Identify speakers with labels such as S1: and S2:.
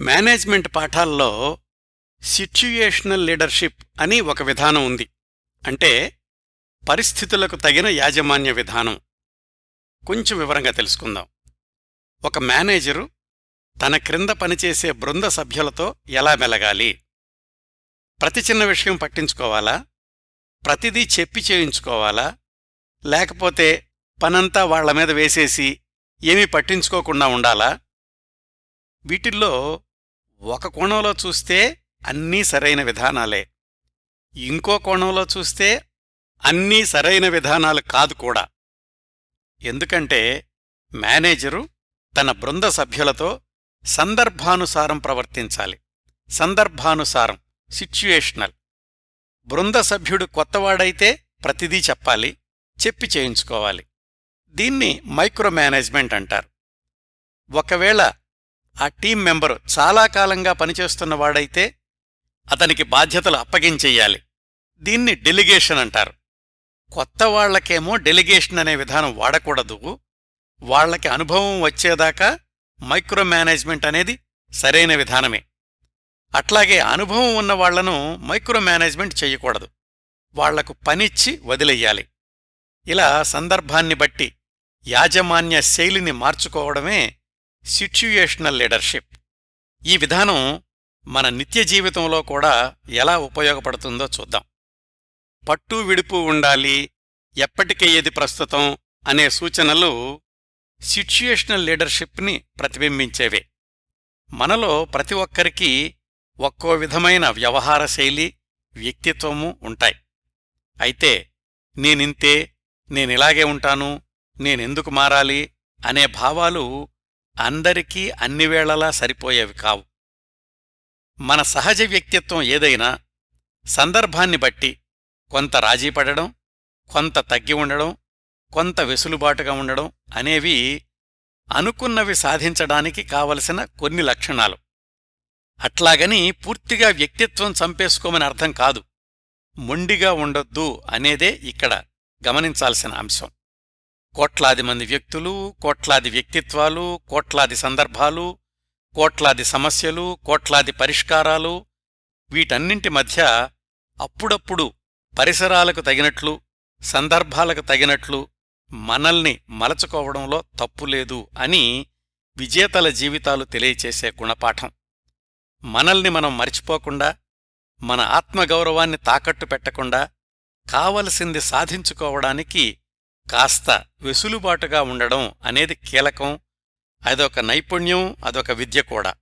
S1: Management పాఠాల్లో situational leadership అని ఒక విధానం ఉంది. అంటే పరిస్థితులకు తగిన యాజమాన్య విధానం. కొంచెం వివరంగా తెలుసుకుందాం. ఒక మేనేజరు తన క్రింద పనిచేసే బృంద సభ్యులతో ఎలా మెలగాలి? ప్రతి చిన్న విషయం పట్టించుకోవాలా? ప్రతిదీ చెప్పి చేయించుకోవాలా? లేకపోతే పనంతా వాళ్ళ మీద వేసేసి ఏమీ పట్టించుకోకుండా ఉండాలా? వీటిల్లో ఒక కోణంలో చూస్తే అన్నీ సరైన విధానాలే. ఇంకో కోణంలో చూస్తే అన్నీ సరైన విధానాలు కాదు కూడా. ఎందుకంటే మేనేజరు తన బృంద సభ్యులతో సందర్భానుసారం ప్రవర్తించాలి. సందర్భానుసారం సిచ్యుయేషనల్. బృంద సభ్యుడు కొత్తవాడైతే ప్రతిదీ చెప్పాలి చెప్పి చేయించుకోవాలి. దీన్ని మైక్రో మేనేజ్మెంట్ అంటారు. ఒకవేళ ఆ టీం మెంబరు చాలా కాలంగా పనిచేస్తున్నవాడైతే అతనికి బాధ్యతలు అప్పగించేయాలి. దీన్ని డెలిగేషన్ అంటారు. కొత్త వాళ్ళకేమో డెలిగేషన్ అనే విధానం వాడకూడదు. వాళ్ళకి అనుభవం వచ్చేదాకా మైక్రో మేనేజ్మెంట్ అనేది సరైన విధానమే. అట్లాగే అనుభవం ఉన్న వాళ్ళను మైక్రో మేనేజ్మెంట్ చెయ్యకూడదు వాళ్ళకు పనిచ్చి వదిలెయ్యాలి ఇలా సందర్భాన్ని బట్టి యాజమాన్య శైలిని మార్చుకోవడమే సిచ్యుయేషనల్ లీడర్షిప్ ఈ విధానం మన నిత్య జీవితంలో కూడా ఎలా ఉపయోగపడుతుందో చూద్దాం. పట్టు విడుపు ఉండాలి ఎప్పటికే ఏది ప్రస్తుతం అనే సూచనలు సిచ్యుయేషనల్ లీడర్షిప్ని ప్రతిబింబించేవే. మనలో ప్రతి ఒక్కరికి ఒక్కో విధమైన వ్యవహార శైలి వ్యక్తిత్వము ఉంటాయి. అయితే నేనింతే నేనిలాగే ఉంటాను నేనెందుకు మారాలి అనే భావాలు అందరికీ అన్ని వేళలా సరిపోయేవి కావు. మన సహజ వ్యక్తిత్వం ఏదైనా సందర్భాన్ని బట్టి కొంత రాజీపడడం కొంత తగ్గి ఉండడం కొంత వెసులుబాటుగా ఉండడం అనేవి అనుకున్నవి సాధించడానికి కావలసిన కొన్ని లక్షణాలు. అట్లాగని పూర్తిగా వ్యక్తిత్వం చంపేసుకోమని అర్థం కాదు. మొండిగా ఉండొద్దు అనేదే ఇక్కడ గమనించాల్సిన అంశం. కోట్లాది మంది వ్యక్తులు కోట్లాది వ్యక్తిత్వాలు కోట్లాది సందర్భాలు కోట్లాది సమస్యలు కోట్లాది పరిష్కారాలు వీటన్నింటి మధ్య అప్పుడప్పుడు పరిసరాలకు తగినట్లు సందర్భాలకు తగినట్లు మనల్ని మలచుకోవడంలో తప్పులేదు అని విజేతల జీవితాలు తెలియచేసే గుణపాఠం. మనల్ని మనం మరిచిపోకుండా మన ఆత్మగౌరవాన్ని తాకట్టు పెట్టకుండా కావలసింది సాధించుకోవడానికి కాస్త వెసులుబాటుగా ఉండడం అనేది కీలకం. అదొక నైపుణ్యం అదొక విద్య కూడా.